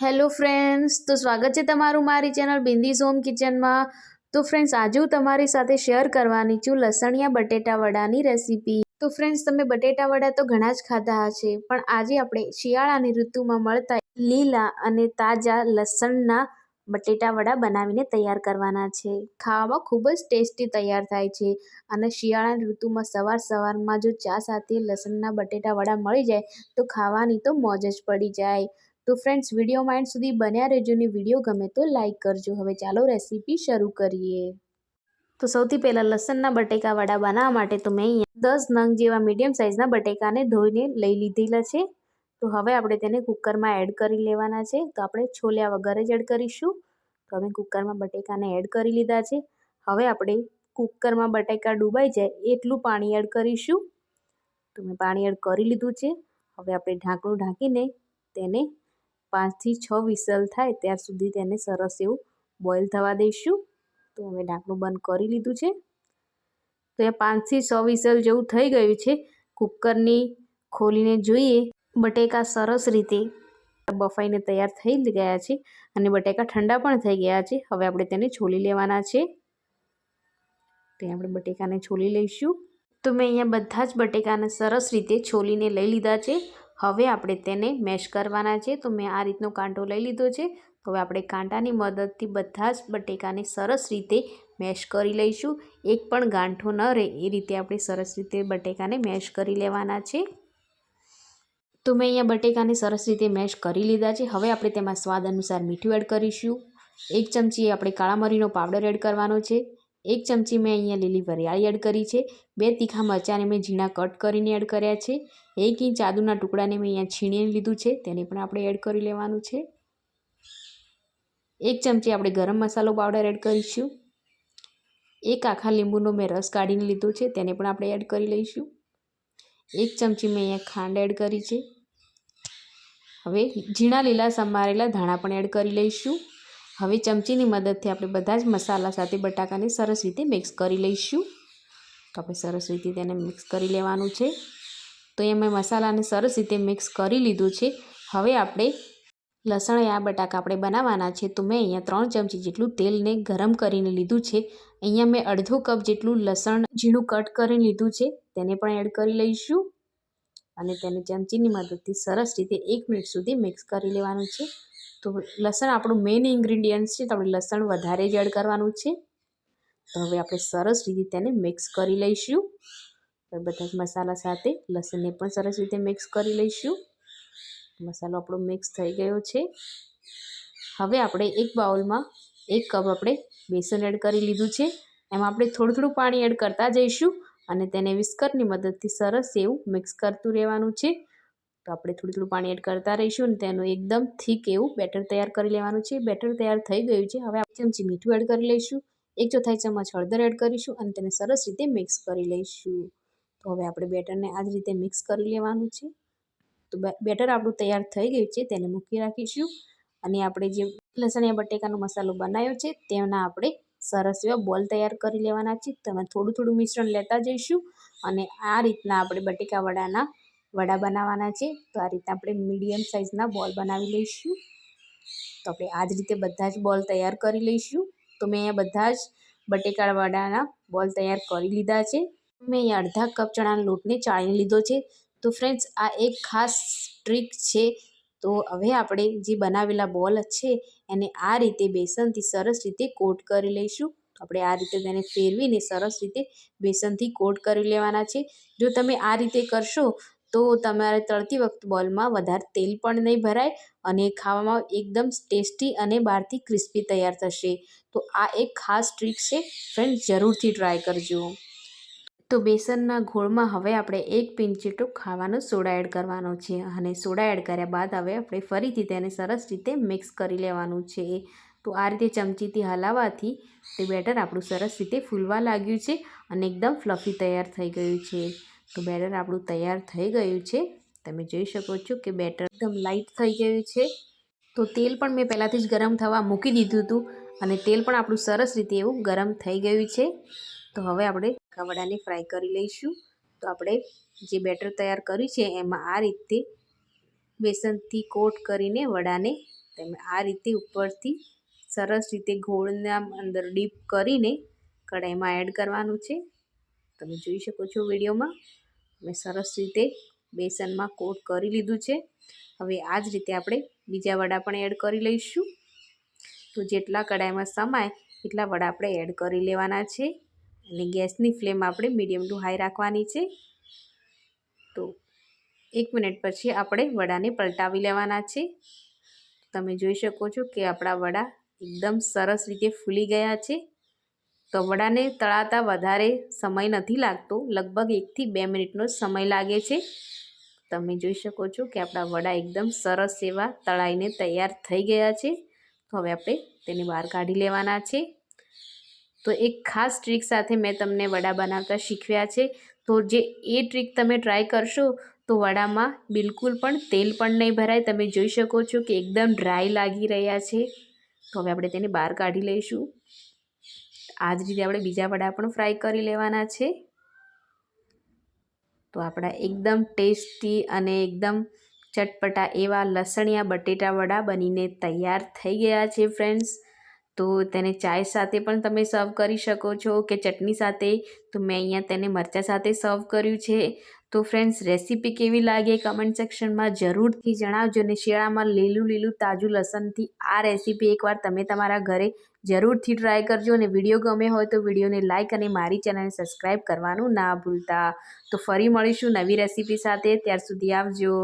Hello friends, તો સ્વાગત છે તમારું મારી ચેનલ બિંદીઝ હોમ કિચનમાં. તો ફ્રેન્ડ્સ, આજે હું તમારી સાથે શેર કરવાની છું લસણિયા બટેટા વડાની રેસીપી. તો ફ્રેન્ડ્સ, તમે બટેટા વડા તો ઘણા જ ખાધા હશે, પણ આજે આપણે શિયાળાની ઋતુમાં મળતા લીલા અને તાજા લસણના બટેટા વડા બનાવીને તૈયાર કરવાના છે. ખાવામાં ખૂબ જ ટેસ્ટી તૈયાર થાય છે અને શિયાળાની ઋતુમાં સવાર સવારમાં જો ચા સાથે લસણના બટેટા વડા મળી જાય, તો ખાવાની તો મોજ જ પડી જાય. તો ફ્રેન્ડ્સ વિડીયોમાં એન્ડ સુધી બન્યા રહેજો ને વીડિયો ગમે તો લાઇક કરજો. હવે ચાલો રેસીપી શરૂ કરીએ. તો સૌથી પહેલાં લસણના બટેકા વડા બનાવવા માટે તો મેં અહીંયા દસ નંગ જેવા મીડિયમ સાઇઝના બટેકાને ધોઈને લઈ લીધેલા છે. તો હવે આપણે તેને કુકરમાં એડ કરી લેવાના છે. તો આપણે છોલ્યા વગર જ એડ કરીશું. તો અમે કુકરમાં બટેકાને એડ કરી લીધા છે. હવે આપણે કુકરમાં બટેકા ડૂબાઈ જાય એટલું પાણી એડ કરીશું. તો મેં પાણી એડ કરી લીધું છે. હવે આપણે ઢાંકણું ઢાંકીને તેને પાંચથી છ વિસલ થાય ત્યાર સુધી તેને સરસ એવું બોઇલ થવા દઈશું. તો હવે ઢાંકણું બંધ કરી લીધું છે. તો એ પાંચથી છ વિસલ જેવું થઈ ગયું છે. કુકરની ખોલીને જોઈએ. બટેકા સરસ રીતે બફાઈને તૈયાર થઈ ગયા છે અને બટેકા ઠંડા પણ થઈ ગયા છે. હવે આપણે તેને છોલી લેવાના છે. તે આપણે બટેકાને છોલી લઈશું. તો મેં અહીંયા બધા જ બટેકાને સરસ રીતે છોલીને લઈ લીધા છે. હવે આપણે તેને મેશ કરવાના છે. તો મેં આ રીતનો કાંટો લઈ લીધો છે. તો હવે આપણે કાંટાની મદદથી બધા જ બટેકાને સરસ રીતે મેશ કરી લઈશું. એક પણ ગાંઠો ન રહે. એ રીતે આપણે સરસ રીતે બટેકાને મેશ કરી લેવાના છે. તો મેં અહીંયા બટેકાને સરસ રીતે મેશ કરી લીધા છે. હવે આપણે તેમાં સ્વાદ અનુસાર મીઠું એડ કરીશું. એક ચમચી આપણે કાળા મરીનો પાવડર એડ કરવાનો છે. એક ચમચી મેં અહીંયા લીલી વરિયાળી એડ કરી છે. બે તીખા મરચાંને મેં ઝીણા કટ કરીને એડ કર્યા છે. એક ઇંચ આદુના ટુકડાને મેં અહીંયા છીણીને લીધું છે. તેને પણ આપણે એડ કરી લેવાનું છે. એક ચમચી આપણે ગરમ મસાલો પાવડર એડ કરીશું. એક આખા લીંબુનો મેં રસ કાઢીને લીધો છે. તેને પણ આપણે એડ કરી લઈશું. એક ચમચી મેં અહીંયા ખાંડ એડ કરી છે. હવે ઝીણા લીલા સમારેલા ધાણા પણ એડ કરી લઈશું. હવે ચમચીની મદદથી આપણે બધા જ મસાલા સાથે બટાકાને સરસ રીતે મિક્સ કરી લઈશું. તો આપણે સરસ રીતે તેને મિક્સ કરી લેવાનું છે. તો એ મેં મસાલાને સરસ રીતે મિક્સ કરી લીધું છે. હવે આપણે લસણ આ બટાકા આપણે બનાવવાના છે. તો મેં અહીંયા ત્રણ ચમચી જેટલું તેલને ગરમ કરીને લીધું છે. અહીંયા મેં અડધો કપ જેટલું લસણ ઝીણું કટ કરીને લીધું છે. તેને પણ એડ કરી લઈશું. અને તેને ચમચીની મદદથી સરસ રીતે એક મિનિટ સુધી મિક્સ કરી લેવાનું છે. તો લસણ આપણું મેઇન ઇન્ગ્રીડિયન્ટ્સ છે. તો આપણે લસણ વધારે જ એડ કરવાનું છે. તો હવે આપણે સરસ રીતે તેને મિક્સ કરી લઈશું. બધા જ મસાલા સાથે લસણને પણ સરસ રીતે મિક્સ કરી લઈશું. મસાલો આપણો મિક્સ થઈ ગયો છે. હવે આપણે એક બાઉલમાં એક કપ આપણે બેસન એડ કરી લીધું છે. એમાં આપણે થોડું થોડું પાણી એડ કરતા જઈશું અને તેને વિસ્કરની મદદથી સરસ એવું મિક્સ કરતું રહેવાનું છે. તો આપણે થોડું થોડું પાણી એડ કરતા રહીશું અને તેનું એકદમ થીક એવું બેટર તૈયાર કરી લેવાનું છે. બેટર તૈયાર થઈ ગયું છે. હવે આપણે ચમચી મીઠું એડ કરી લઈશું. એક ચોથાઈ ચમચ હળદર એડ કરીશું અને તેને સરસ રીતે મિક્સ કરી લઈશું. તો હવે આપણે બેટરને આ જ રીતે મિક્સ કરી લેવાનું છે. તો બેટર આપણું તૈયાર થઈ ગયું છે. તેને મૂકી રાખીશું. અને આપણે જે લસણિયા બટેકાનો મસાલો બનાવ્યો છે તેના આપણે સરસ એવા બોલ તૈયાર કરી લેવાના છે. તેમાં થોડું થોડું મિશ્રણ લેતા જઈશું અને આ રીતના આપણે બટેકા વડાના વડા બનાવવાના છે, તો આ રીતે આપણે મીડિયમ સાઇઝના બોલ બનાવી લઈશું. તો આપણે આ જ રીતે બધા જ બોલ તૈયાર કરી લઈશું. તો મેં અહીંયા બધા જ બટેકા વડાના બોલ તૈયાર કરી લીધા છે. મેં અહીંયા અડધા કપ ચણાના લોટને ચાળીને લીધો છે. તો ફ્રેન્ડ્સ, આ એક ખાસ ટ્રીક છે. તો હવે આપણે જે બનાવેલા બોલ છે, એને આ રીતે બેસનથી સરસ રીતે કોટ કરી લઈશું. આપણે આ રીતે તેને ફેરવીને સરસ રીતે બેસનથી કોટ કરી લેવાના છે. જો તમે આ રીતે કરશો તો તમારે તળતી વખત બોલમાં વધારે તેલ પણ નહીં ભરાય અને ખાવામાં એકદમ ટેસ્ટી અને બહારથી ક્રિસ્પી તૈયાર થશે. તો આ એક ખાસ ટ્રીક છે, ફ્રેન્ડ, જરૂરથી ટ્રાય કરજો. તો બેસનના ઘોળમાં હવે આપણે એક પિંચ જેટલું ખાવાનો સોડા એડ કરવાનો છે અને સોડા એડ કર્યા બાદ હવે આપણે ફરીથી તેને સરસ રીતે મિક્સ કરી લેવાનું છે. તો આ રીતે ચમચીથી હલાવવાથી તે બેટર આપણું સરસ રીતે ફૂલવા લાગ્યું છે અને એકદમ ફ્લફી તૈયાર થઈ ગયું છે. તો બેટર આપણું તૈયાર થઈ ગયું છે. તમે જોઈ શકો છો કે બેટર એકદમ લાઇટ થઈ ગયું છે. તો તેલ પણ મેં પહેલાંથી જ ગરમ થવા મૂકી દીધું હતું અને તેલ પણ આપણું સરસ રીતે એવું ગરમ થઈ ગયું છે. તો હવે આપણે વડાને ફ્રાય કરી લઈશું. તો આપણે જે બેટર તૈયાર કર્યું છે એમાં આ રીતે બેસનથી કોટ કરીને વડાને તમે આ રીતે ઉપરથી સરસ રીતે ગોળના અંદર ડીપ કરીને કઢાઈમાં એડ કરવાનું છે. તમે જોઈ શકો છો વિડીયોમાં. મેં સરસ રીતે બેસનમાં કોટ કરી લીધું છે. હવે આ જ રીતે આપણે બીજા વડા પણ એડ કરી લઈશું. તો જેટલા કઢાઈમાં સમાય એટલા વડા આપણે એડ કરી લેવાના છે. અને ગેસની ફ્લેમ આપણે મીડિયમ ટુ હાઈ રાખવાની છે. તો એક મિનિટ પછી આપણે વડાને પલટાવી લેવાના છે. તમે જોઈ શકો છો કે આપણા વડા એકદમ સરસ રીતે ફૂલી ગયા છે. તો વડાને તળાતા વધારે સમય નથી લાગતો. લગભગ એકથી બે મિનિટનો સમય લાગે છે. તમે જોઈ શકો છો કે આપણા વડા એકદમ સરસ એવા તળાઈને તૈયાર થઈ ગયા છે. તો હવે આપણે તેને બહાર કાઢી લેવાના છે. તો એક ખાસ ટ્રીક સાથે મેં તમને વડા બનાવતા શીખવ્યા છે. તો જે એ ટ્રીક તમે ટ્રાય કરશો તો વડામાં બિલકુલ પણ તેલ પણ નહીં ભરાય. તમે જોઈ શકો છો કે એકદમ ડ્રાય લાગી રહ્યા છે. તો હવે આપણે તેને બહાર કાઢી લઈશું. આ જ રીતે આપણે બીજા વડા પણ ફ્રાય કરી લેવાના છે. તો આપણા એકદમ ટેસ્ટી અને એકદમ ચટપટા એવા લસણિયા બટેટા વડા બનીને તૈયાર થઈ ગયા છે ફ્રેન્ડ્સ તો તેને ચાય સાથે પણ તમે સર્વ કરી શકો છો કે ચટણી સાથે. તો મેં અહીંયા તેને મરચાં સાથે સર્વ કર્યું છે. તો ફ્રેન્ડ્સ રેસીપી કેવી લાગે કમેન્ટ સેક્શનમાં જરૂરથી જણાવજો અને શિયાળામાં લીલું લીલું તાજું લસણથી આ રેસીપી એકવાર તમે તમારા ઘરે જરૂરથી ટ્રાય કરજો અને વીડિયો ગમે હોય તો વિડીયોને લાઇક અને મારી ચેનલને સબસ્ક્રાઈબ કરવાનું ના ભૂલતા. તો ફરી મળીશું નવી રેસીપી સાથે, ત્યાર સુધી આવજો.